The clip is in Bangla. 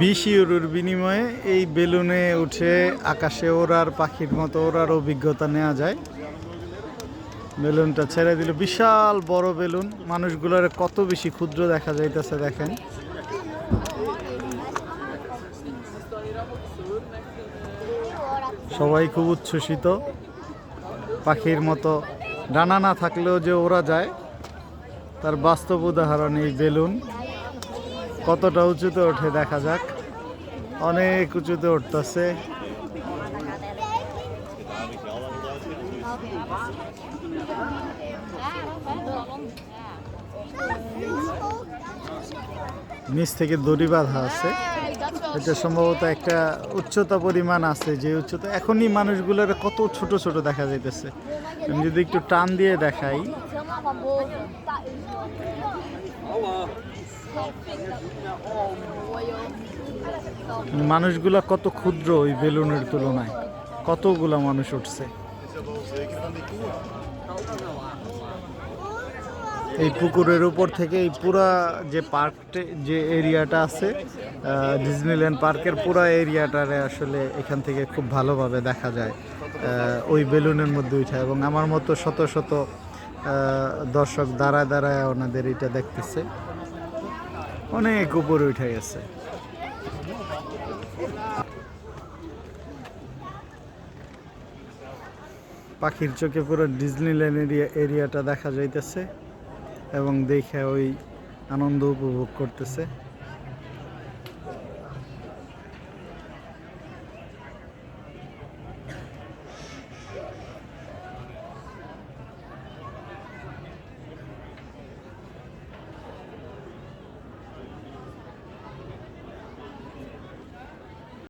বিশ ইউরোর বিনিময়ে এই বেলুনে উঠে আকাশে ওড়ার পাখির মতো ওড়ার অভিজ্ঞতা নেওয়া যায়। বেলুনটা ছেড়ে দিল। বিশাল বড় বেলুন। মানুষগুলোর কত বেশি ক্ষুদ্র দেখা যাইতেছে দেখেন। সবাই খুব উচ্ছ্বসিত। পাখির মতো ডানা না থাকলেও যে ওরা যায়, তার বাস্তব উদাহরণ এই বেলুন। কতটা উঁচুতে ওঠে দেখা যাক। অনেক উঁচুতে উঠতেছে। নিচ থেকে দড়ি বাঁধা আছে। এটা সম্ভবত একটা উচ্চতা পরিমাণ আছে, যে উচ্চতা এখনই মানুষগুলোর কত ছোট ছোট দেখা যাইতেছে। আমি যদি একটু টান দিয়ে দেখাই। মানুষগুলা কত ক্ষুদ্র ওই বেলুনের তুলনায়। কতগুলা মানুষ উঠছে। এই পুকুরের উপর থেকে এই পুরা যে পার্কটে যে এরিয়াটা আছে ডিজনিল্যান্ড পার্কের পুরা এরিয়াটারে আসলে এখান থেকে খুব ভালোভাবে দেখা যায় ওই বেলুনের মধ্যে উঠে এবং আমার মতো শত শত দর্শক দাঁড়ায় দাঁড়ায় ওনাদের এটা দেখতেছে। অনেক উপরে উঠে গেছে। পাখির চোখে পুরো ডিজনিল্যান্ড এরিয়া এরিয়াটা দেখা যাইতেছে। এবং দেখে ওই আনন্দ উপভোগ করতেছে।